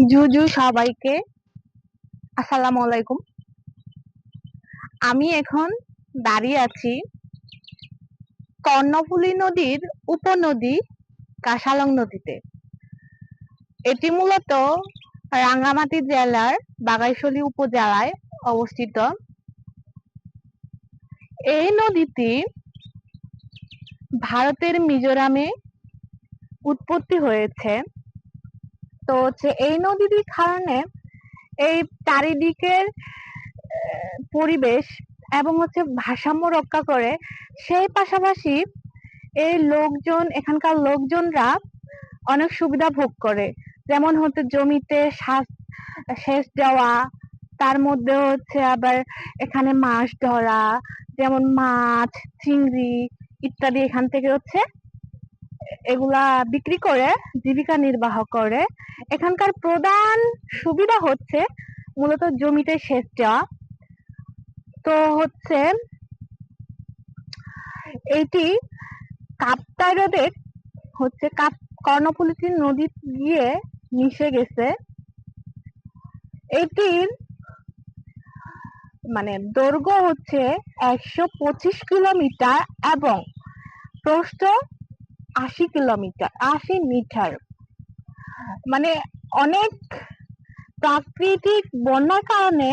জুজু সবাইকে। আসসালামু আলাইকুম আমি এখন দাঁড়িয়ে আছি কর্ণফুলী নদীর উপনদী কাশালং নদীতে। এটি মূলত রাঙ্গামাটি জেলার বাগাইছড়ি উপজেলায় অবস্থিত। এই নদীটি ভারতের মিজোরামে উৎপত্তি হয়েছে। তো হচ্ছে এই নদীটির কারণে এই চারিদিকের পরিবেশ এবং হচ্ছে ভারসাম্য রক্ষা করে সেই পাশাপাশি এই লোকজন, এখানকার লোকজনরা অনেক সুবিধা ভোগ করে। যেমন হচ্ছে জমিতে সেচ দেওয়া, তার মধ্যে হচ্ছে আবার এখানে মাছ ধরা, যেমন মাছ, চিংড়ি ইত্যাদি এখান থেকে হচ্ছে এগুলা বিক্রি করে, জীবিকা নির্বাহ করে। এখানকার প্রধান সুবিধা হচ্ছে মূলত জমিতে সেচ দেওয়া। তো হচ্ছে এইটি কাপ্তাই হ্রদের হচ্ছে কাপ কর্ণফুলী নদী গিয়ে মিশে গেছে। এটির মানে দৈর্ঘ্য হচ্ছে একশো পঁচিশ কিলোমিটার এবং প্রস্থ আশি কিলোমিটার, আশি মিটার। মানে অনেক প্রাকৃতিক বন্যার কারণে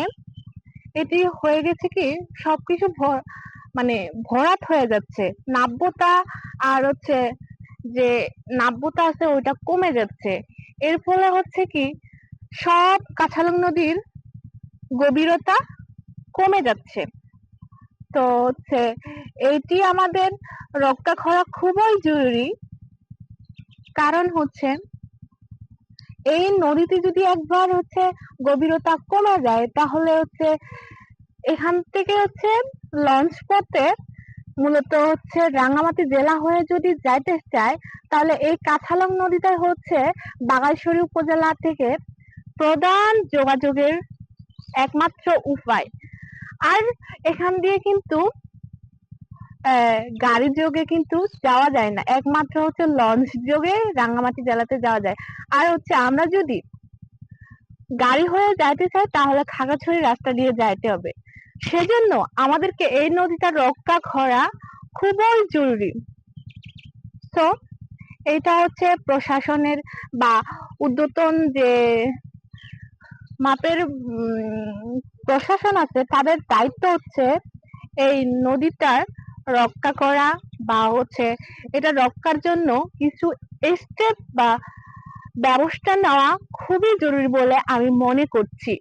এটি হয়ে গেছে কি, সবকিছু মানে ভরাট হয়ে যাচ্ছে। নাব্যতা আর হচ্ছে যে নাব্যতা আছে ওইটা কমে যাচ্ছে। এর ফলে হচ্ছে কি, সব কাছালং নদীর গভীরতা কমে যাচ্ছে। তো হচ্ছে এটি আমাদের রক্ষা খুবই জরুরি। কারণ হচ্ছে এই নদীতে যদি একবার হচ্ছে গভীরতা কমে যায়, তাহলে হচ্ছে এখান থেকে হচ্ছে লঞ্চ পথে মূলত হচ্ছে রাঙ্গামাটি জেলা হয়ে যদি যাইতে চায়, তাহলে এই কাছালং নদীটা হচ্ছে বাগাইছড়ি উপজেলা থেকে প্রধান যোগাযোগের একমাত্র উপায়। আর এখান দিয়ে কিন্তু গাড়ি যোগে কিন্তু যাওয়া যায় না। একমাত্র হচ্ছে লঞ্চ যোগে রাঙ্গামাটি জেলাতে যাওয়া যায়। আর হচ্ছে আমরা যদি গাড়ি হয়ে যাইতে চাই, তাহলে খাগড়াছড়ি রাস্তা দিয়ে যাইতে হবে। সেজন্য আমাদেরকে এই নদীটা রক্ষা করা খুবই জরুরি। তো এটা হচ্ছে প্রশাসনের বা উদ্যতন যে মাপের প্রশাসন আছে, তাদের দায়িত্ব হচ্ছে এই নদীটার রক্ষা করা বা হচ্ছে এটা রক্ষার জন্য কিছু স্টেপ বা ব্যবস্থা নেওয়া খুবই জরুরি বলে আমি মনে করছি।